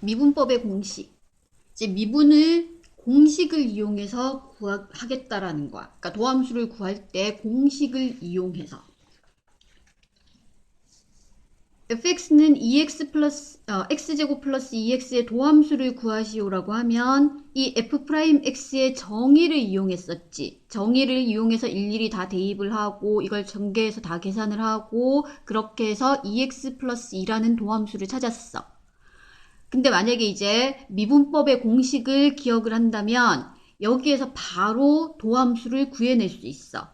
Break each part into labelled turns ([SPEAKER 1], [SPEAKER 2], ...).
[SPEAKER 1] 미분법의 공식. 이제 미분을 공식을 이용해서 구하겠다라는 거야. 그러니까 도함수를 구할 때 공식을 이용해서. fx는 2x 플러스 어, x제곱 플러스 2x의 도함수를 구하시오라고 하면 이 f'x의 정의를 이용했었지. 정의를 이용해서 일일이 다 대입을 하고 이걸 전개해서 다 계산을 하고 그렇게 해서 2x 플러스 2라는 도함수를 찾았어. 근데 만약에 이제 미분법의 공식을 기억을 한다면 여기에서 바로 도함수를 구해낼 수 있어.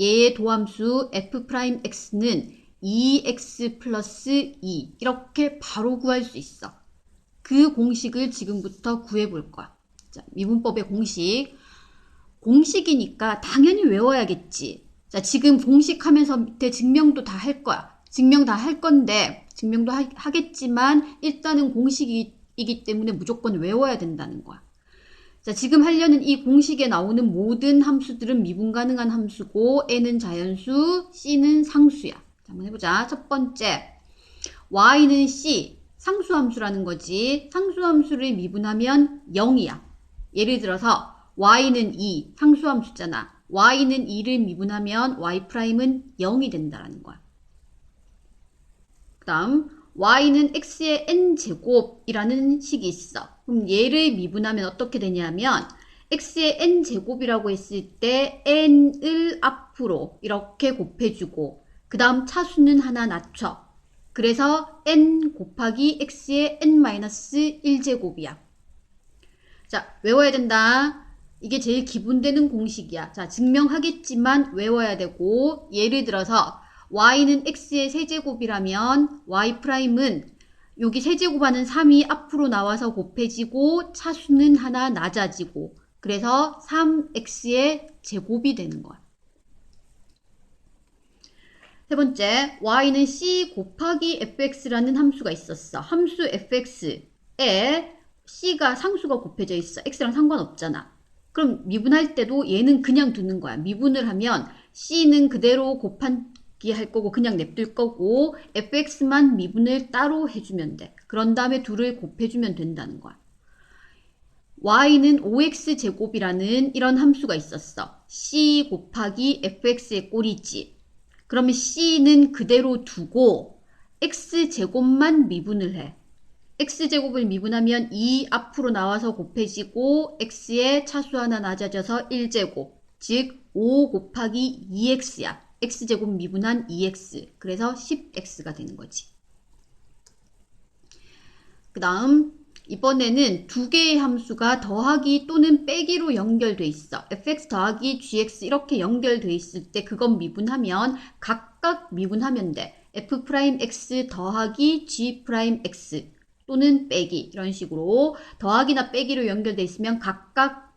[SPEAKER 1] 얘의 도함수 f'x는 2x 플러스 2 이렇게 바로 구할 수 있어. 그 공식을 지금부터 구해볼 거야. 자, 미분법의 공식. 공식이니까 당연히 외워야겠지. 자, 지금 공식 하면서 밑에 증명도 다 할 거야. 증명 다 할 건데, 증명도 하, 겠지만 일단은 공식이기 때문에 무조건 외워야 된다는 거야. 자, 지금 하려는 이 공식에 나오는 모든 함수들은 미분 가능한 함수고, n은 자연수, c는 상수야. 한번 해보자. 첫 번째, y는 c, 상수 함수라는 거지. 상수 함수를 미분하면 0이야. 예를 들어서 y는 2, 상수 함수잖아. y는 2를 미분하면 y'은 0이 된다는 거야. 그 다음 y는 x의 n제곱이라는 식이 있어. 그럼 얘를 미분하면 어떻게 되냐면 x의 n제곱이라고 했을 때 n을 앞으로 이렇게 곱해주고 그 다음 차수는 하나 낮춰. 그래서 n 곱하기 x의 n-1제곱이야. 자, 외워야 된다. 이게 제일 기본되는 공식이야. 자, 증명하겠지만 외워야 되고 예를 들어서 y는 x의 세제곱이라면 y'은 여기 세제곱하는 3이 앞으로 나와서 곱해지고 차수는 하나 낮아지고 그래서 3x의 제곱이 되는 거야. 세 번째, y는 c 곱하기 fx라는 함수가 있었어. 함수 fx에 c가 상수가 곱해져 있어. x랑 상관없잖아. 그럼 미분할 때도 얘는 그냥 두는 거야. 미분을 하면 c는 그대로 곱 하기 할 거고 그냥 냅둘 거고 fx만 미분을 따로 해주면 돼. 그런 다음에 둘을 곱해주면 된다는 거야. y는 5x 제곱이라는 이런 함수가 있었어. c 곱하기 fx의 꼴이지. 그러면 c는 그대로 두고 x제곱만 미분을 해. x제곱을 미분하면 2 앞으로 나와서 곱해지고 x의 차수 하나 낮아져서 1제곱 즉 5 곱하기 2x야. X제곱 미분한 2x 그래서 10x가 되는 거지. 그 다음 이번에는 두 개의 함수가 더하기 또는 빼기로 연결돼 있어. fx 더하기 gx 이렇게 연결돼 있을 때 그건 미분하면 각각 미분하면 돼. f'x 더하기 g'x 또는 빼기 이런 식으로 더하기나 빼기로 연결돼 있으면 각각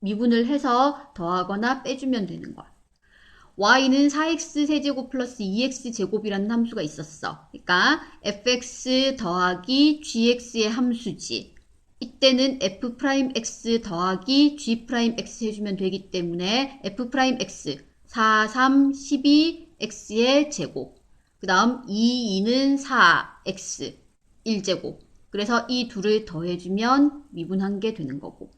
[SPEAKER 1] 미분을 해서 더하거나 빼주면 되는 거야. Y는 4x 세제곱 플러스 2x 제곱이라는 함수가 있었어. 그러니까 fx 더하기 gx의 함수지. 이때는 f'x 더하기 g'x 해주면 되기 때문에 f'x 4, 3, 12x의 제곱. 그 다음 2, 2는 4x 1제곱. 그래서 이 둘을 더해주면 미분한 게 되는 거고.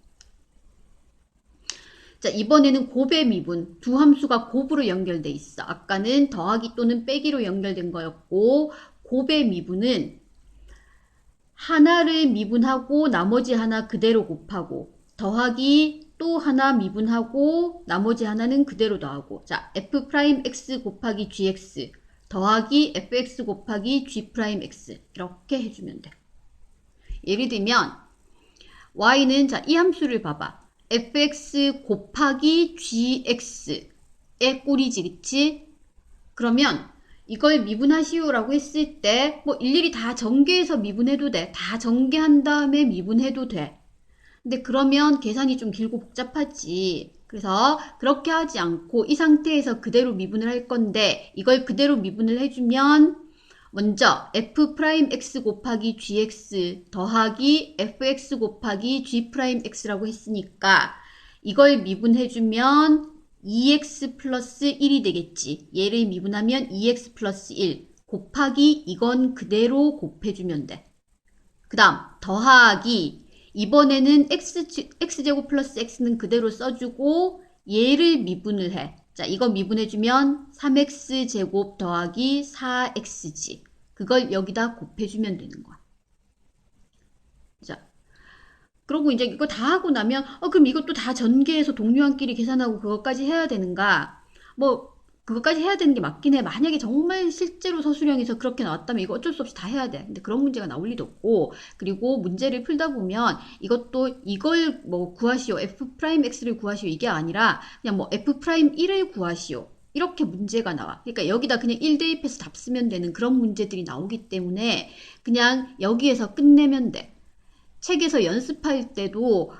[SPEAKER 1] 자, 이번에는 곱의 미분. 두 함수가 곱으로 연결돼 있어. 아까는 더하기 또는 빼기로 연결된 거였고, 곱의 미분은 하나를 미분하고 나머지 하나 그대로 곱하고, 더하기 또 하나 미분하고, 나머지 하나는 그대로 더하고. 자, f'x 곱하기 gx, 더하기 fx 곱하기 g'x. 이렇게 해주면 돼. 예를 들면, y는, 자, 이 함수를 봐봐. Fx 곱하기 gx의 꼴이지, 그치? 그러면 이걸 미분하시오라고 했을 때 뭐 일일이 다 전개해서 미분해도 돼. 다 전개한 다음에 미분해도 돼. 근데 그러면 계산이 좀 길고 복잡하지. 그래서 그렇게 하지 않고 이 상태에서 그대로 미분을 할 건데 이걸 그대로 미분을 해주면 먼저 f'x 곱하기 gx 더하기 fx 곱하기 g'x라고 했으니까 이걸 미분해주면 2x 플러스 1이 되겠지. 얘를 미분하면 2x 플러스 1 곱하기 이건 그대로 곱해주면 돼. 그 다음 더하기 이번에는 x, x제곱 플러스 x는 그대로 써주고 얘를 미분을 해. 자, 이거 미분해주면 3x제곱 더하기 4x지. 그걸 여기다 곱해주면 되는 거야. 자, 그러고 이제 이거 다 하고 나면, 어, 그럼 이것도 다 전개해서 동료한끼리 계산하고 그것까지 해야 되는가? 뭐, 그것까지 해야 되는 게 맞긴 해. 만약에 정말 실제로 서술형에서 그렇게 나왔다면 이거 어쩔 수 없이 다 해야 돼. 근데 그런 문제가 나올 리도 없고, 그리고 문제를 풀다 보면 이것도 이걸 뭐 구하시오. f'x를 구하시오. 이게 아니라 그냥 뭐 f'1을 구하시오. 이렇게 문제가 나와. 그러니까 여기다 그냥 1 대입해서 답 쓰면 되는 그런 문제들이 나오기 때문에 그냥 여기에서 끝내면 돼. 책에서 연습할 때도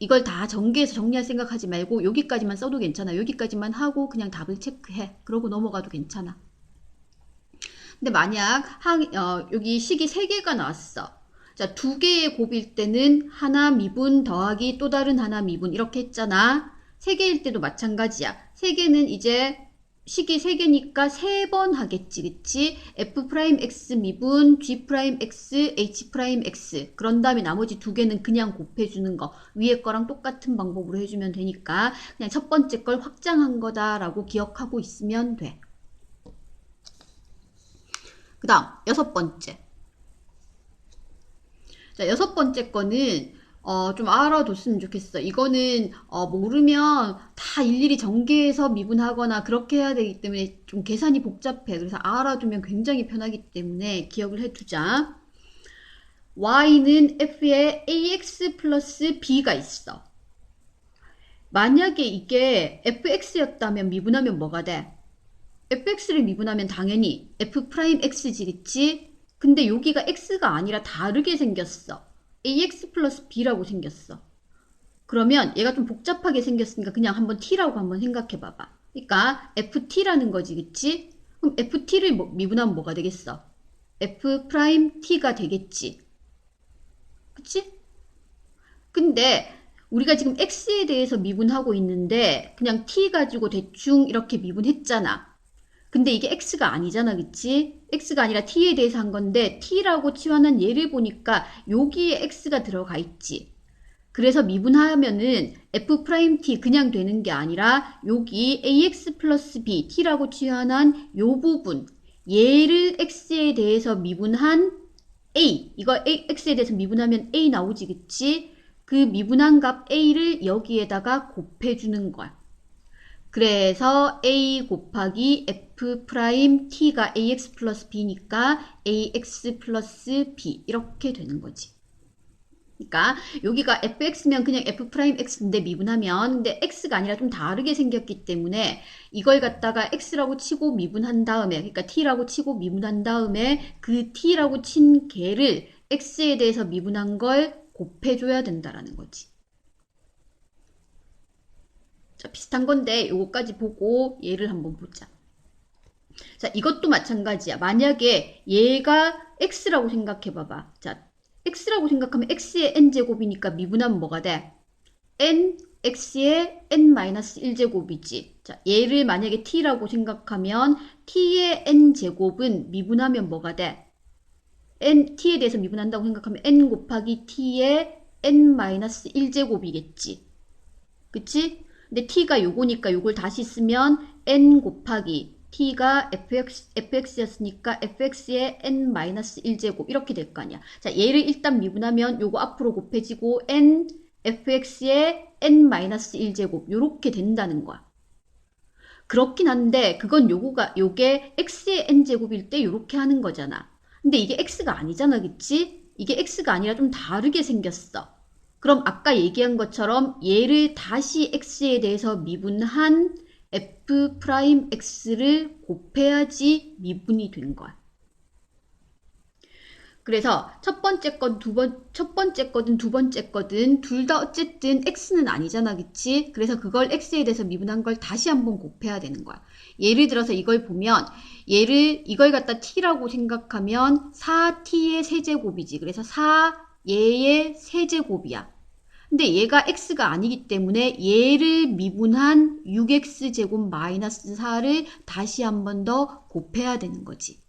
[SPEAKER 1] 이걸 다 전개해서 정리할 생각하지 말고 여기까지만 써도 괜찮아. 여기까지만 하고 그냥 답을 체크해. 그러고 넘어가도 괜찮아. 근데 만약 한, 어, 여기 식이 3개가 나왔어. 자, 두 개의 곱일 때는 하나 미분 더하기 또 다른 하나 미분 이렇게 했잖아. 세 개일 때도 마찬가지야. 세 개는 이제 식이 3개니까 3번 하겠지, 그치? f'x 미분, g'x, h'x. 그런 다음에 나머지 두 개는 그냥 곱해주는 거. 위에 거랑 똑같은 방법으로 해주면 되니까 그냥 첫 번째 걸 확장한 거다라고 기억하고 있으면 돼. 그 다음, 여섯 번째. 자, 여섯 번째 거는 어, 좀 알아뒀으면 좋겠어. 이거는 어, 모르면 다 일일이 전개해서 미분하거나 그렇게 해야 되기 때문에 좀 계산이 복잡해. 그래서 알아두면 굉장히 편하기 때문에 기억을 해두자. y는 f에 ax 플러스 b가 있어. 만약에 이게 fx였다면 미분하면 뭐가 돼? fx를 미분하면 당연히 f'x지, 그치? 근데 여기가 x가 아니라 다르게 생겼어. Ax 플러스 b라고 생겼어. 그러면 얘가 좀 복잡하게 생겼으니까 그냥 한번 t라고 한번 생각해 봐봐. 그러니까 ft라는 거지, 그치? 그럼 ft를 뭐, 미분하면 뭐가 되겠어? f 프라임 t가 되겠지. 그치? 근데 우리가 지금 x에 대해서 미분하고 있는데 그냥 t 가지고 대충 이렇게 미분했잖아. 근데 이게 x가 아니잖아, 그치? x가 아니라 t에 대해서 한 건데 t라고 치환한 예를 보니까 여기에 x가 들어가 있지. 그래서 미분하면은 f't 그냥 되는 게 아니라 여기 ax 플러스 b t라고 치환한 요 부분 얘를 x에 대해서 미분한 a 이거 a, x에 대해서 미분하면 a 나오지 그치? 그 미분한 값 a를 여기에다가 곱해주는 거야. 그래서 a 곱하기 f 프라임 t가 ax 플러스 b니까 ax 플러스 b 이렇게 되는 거지. 그러니까 여기가 fx면 그냥 f 프라임 x인데 미분하면 근데 x가 아니라 좀 다르게 생겼기 때문에 이걸 갖다가 x라고 치고 미분한 다음에 그러니까 t라고 치고 미분한 다음에 그 t라고 친 개를 x에 대해서 미분한 걸 곱해줘야 된다라는 거지. 자, 비슷한 건데 요거까지 보고 얘를 한번 보자. 자, 이것도 마찬가지야. 만약에 얘가 x라고 생각해 봐봐. 자, x라고 생각하면 x의 n제곱이니까 미분하면 뭐가 돼? n x의 n-1제곱이지. 자, 얘를 만약에 t라고 생각하면 t의 n제곱은 미분하면 뭐가 돼? n, t에 대해서 미분한다고 생각하면 n 곱하기 t의 n-1제곱이겠지. 그치? 근데 t가 요거니까 요걸 다시 쓰면 n 곱하기 t가 fx, fx였으니까 fx의 n-1제곱 이렇게 될 거 아니야. 자, 얘를 일단 미분하면 요거 앞으로 곱해지고 n fx의 n-1제곱 요렇게 된다는 거야. 그렇긴 한데 그건 요거가 요게 x의 n제곱일 때 요렇게 하는 거잖아. 근데 이게 x가 아니잖아, 그치? 이게 x가 아니라 좀 다르게 생겼어. 그럼 아까 얘기한 것처럼 얘를 다시 x에 대해서 미분한 f'x를 곱해야지 미분이 된 거야. 그래서 첫 번째 건, 두 번, 첫 번째 거든 두 번째 거든 둘 다 어쨌든 x는 아니잖아, 그치? 그래서 그걸 x에 대해서 미분한 걸 다시 한번 곱해야 되는 거야. 예를 들어서 이걸 보면 얘를 이걸 갖다 t라고 생각하면 4t의 세제곱이지. 그래서 4 얘의 세제곱이야. 근데 얘가 x가 아니기 때문에 얘를 미분한 6x제곱 마이너스 4를 다시 한 번 더 곱해야 되는 거지.